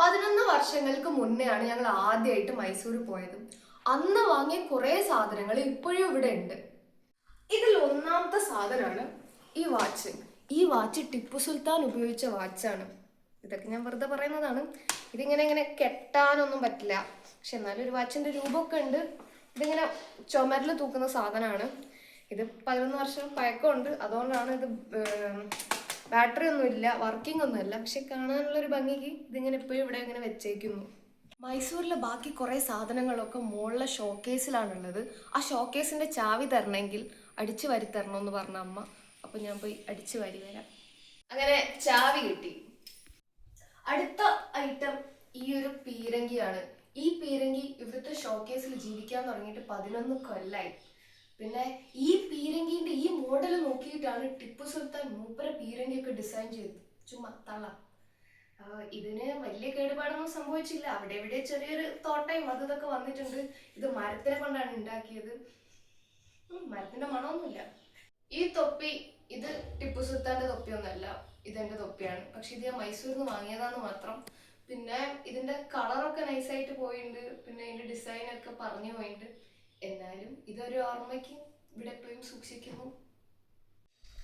പതിനൊന്ന് വർഷങ്ങൾക്ക് മുന്നെയാണ് ഞങ്ങൾ ആദ്യമായിട്ട് മൈസൂർ പോയത്. അന്ന് വാങ്ങിയ കുറേ സാധനങ്ങൾ ഇപ്പോഴും ഇവിടെ ഉണ്ട്. ഇതിൽ ഒന്നാമത്തെ സാധനമാണ് ഈ വാച്ച്. ഈ വാച്ച് ടിപ്പു സുൽത്താൻ ഉപയോഗിച്ച വാച്ചാണ്. ഇതൊക്കെ ഞാൻ വെറുതെ പറയുന്നതാണ്. ഇതിങ്ങനെ ഇങ്ങനെ കെട്ടാനൊന്നും പറ്റില്ല. പക്ഷെ എന്നാലും ഒരു വാച്ചിന്റെ രൂപമൊക്കെ ഉണ്ട്. ഇതിങ്ങനെ ചുമരിൽ തൂക്കുന്ന സാധനമാണ്. ഇത് പതിനൊന്ന് വർഷം പഴക്കമുണ്ട്. അതുകൊണ്ടാണ് ഇത് ബാറ്ററി ഒന്നും ഇല്ല വർക്കിംഗ് ഒന്നും ഇല്ല പക്ഷെ കാണാനുള്ള ഒരു ഭംഗിക്ക് ഇതിങ്ങനെ എപ്പോഴും ഇവിടെ ഇങ്ങനെ വെച്ചേക്കുന്നു. മൈസൂരിലെ ബാക്കി കുറേ സാധനങ്ങളൊക്കെ മുകളിലെ ഷോക്കേസിലാണുള്ളത്. ആ ഷോക്കേസിന്റെ ചാവി തരണമെങ്കിൽ അടിച്ചു തരണം എന്ന് പറഞ്ഞ അമ്മ. അപ്പൊ ഞാൻ പോയി അടിച്ചു വരി വരാം. അങ്ങനെ ചാവി കിട്ടി. അടുത്ത ഐറ്റം ഈ ഒരു പീരങ്കിയാണ്. ഈ പീരങ്കി ഇവിടുത്തെ ഷോക്കേസിൽ ജീവിക്കാൻ തുടങ്ങിയിട്ട് പതിനൊന്ന് കൊല്ലായി. പിന്നെ ഈ മോഡൽ നോക്കിയിട്ടാണ് ടിപ്പു സുൽത്താൻ മൂപ്പര പീരങ്കിയൊക്കെ ഡിസൈൻ ചെയ്തത് ചുമ്മാ തള. ഇതിന് വലിയ കേടുപാടൊന്നും സംഭവിച്ചില്ല. അവിടെ ഇവിടെ ചെറിയൊരു തോട്ടയും അത് ഇതൊക്കെ വന്നിട്ടുണ്ട്. ഇത് മരത്തിനെ കൊണ്ടാണ് ഉണ്ടാക്കിയത് മരത്തിന്റെ മണമൊന്നുമില്ല. ഈ തൊപ്പി ഇത് ടിപ്പു സുൽത്താന്റെ തൊപ്പിയൊന്നുമല്ല ഇതെന്റെ തൊപ്പിയാണ്. പക്ഷെ ഇത് ഞാൻ മൈസൂരിൽ നിന്ന് വാങ്ങിയതാന്ന് മാത്രം. പിന്നെ ഇതിന്റെ കളറൊക്കെ നൈസായിട്ട് പോയിട്ടുണ്ട് പിന്നെ ഇതിന്റെ ഡിസൈൻ ഒക്കെ പറഞ്ഞു പോയിട്ടുണ്ട് എന്നാലും ഇതൊരു ഓർമ്മയ്ക്ക് ഇവിടെ എപ്പോഴും സൂക്ഷിക്കുന്നു.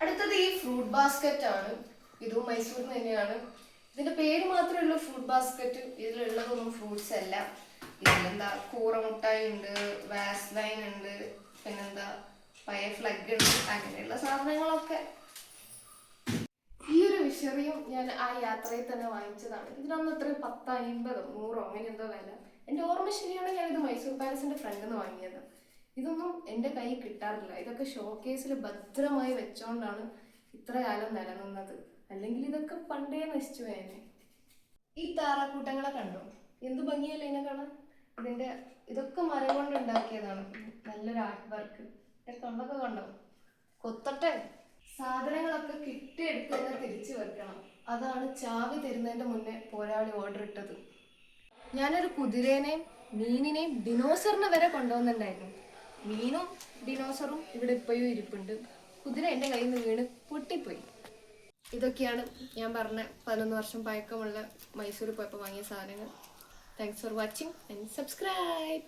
അടുത്തത് ഈ ഫ്രൂട്ട് ബാസ്ക്കറ്റ് ആണ്. ഇതും മൈസൂരിൽ തന്നെയാണ്. ഇതിന്റെ പേര് മാത്രമേ ഉള്ളൂ ഫ്രൂട്ട് ബാസ്ക്കറ്റ് ഇതിലുള്ളതൊന്നും ഫ്രൂട്ട്സ് അല്ല. ഇതിലെന്താ കൂറമുട്ടായി ഉണ്ട് വാസ്ലൈൻ ഉണ്ട് പിന്നെന്താ പയ ഫ്ലഗ് ഉണ്ട് അങ്ങനെയുള്ള സാധനങ്ങളൊക്കെ. ഈ ഒരു വിഷറിയും ഞാൻ ആ യാത്രയിൽ തന്നെ വാങ്ങിച്ചതാണ്. ഇതിനൊന്നും എത്ര പത്ത് അമ്പതോ നൂറോ അങ്ങനെ എന്തോ വില. എന്റെ ഓർമ്മ ശരിയാണ് ഇത് മൈസൂർ പാലസിന്റെ ഫ്രണ്ടിൽ നിന്ന് വാങ്ങിയത്. ഇതൊന്നും എന്റെ കയ്യിൽ കിട്ടാറില്ല. ഇതൊക്കെ ഷോക്കേസിൽ ഭദ്രമായി വെച്ചോണ്ടാണ് ഇത്ര കാലം നിലനിന്നത്. അല്ലെങ്കിൽ ഇതൊക്കെ പണ്ടേ നശിച്ചു പോയേനെ. ഈ താറാക്കൂട്ടങ്ങളെ കണ്ടോ? എന്ത് ഭംഗിയല്ലേ ഇതിനെ കാണാൻ? ഇതിന്റെ ഇതൊക്കെ മരം കൊണ്ട് ഉണ്ടാക്കിയതാണ് നല്ലൊരു ആർട്ട് വർക്ക് കണ്ടൊക്കെ കണ്ടോ? കൊത്തട്ടെ. സാധനങ്ങളൊക്കെ കിട്ടിയെടുത്ത് തന്നെ തിരിച്ചു വെക്കണം. അതാണ് ചാവി തരുന്നതിന്റെ മുന്നേ പോരാളി ഓർഡർ ഇട്ടത്. ഞാനൊരു കുതിരേനെയും മീനിനെയും ഡിനോസറിനെ വരെ കൊണ്ടുവന്നിട്ടുണ്ടായിരുന്നു. മീനും ഡിനോസറും ഇവിടെ ഇപ്പോഴും ഇരിപ്പുണ്ട്. കുതിര എന്റെ കയ്യിൽ നിന്ന് വീണ് പൊട്ടിപ്പോയി. ഇതൊക്കെയാണ് ഞാൻ പറഞ്ഞ പതിനൊന്ന് വർഷം പഴക്കമുള്ള മൈസൂർ പോയപ്പോൾ വാങ്ങിയ സാധനങ്ങൾ. Thanks for watching and subscribe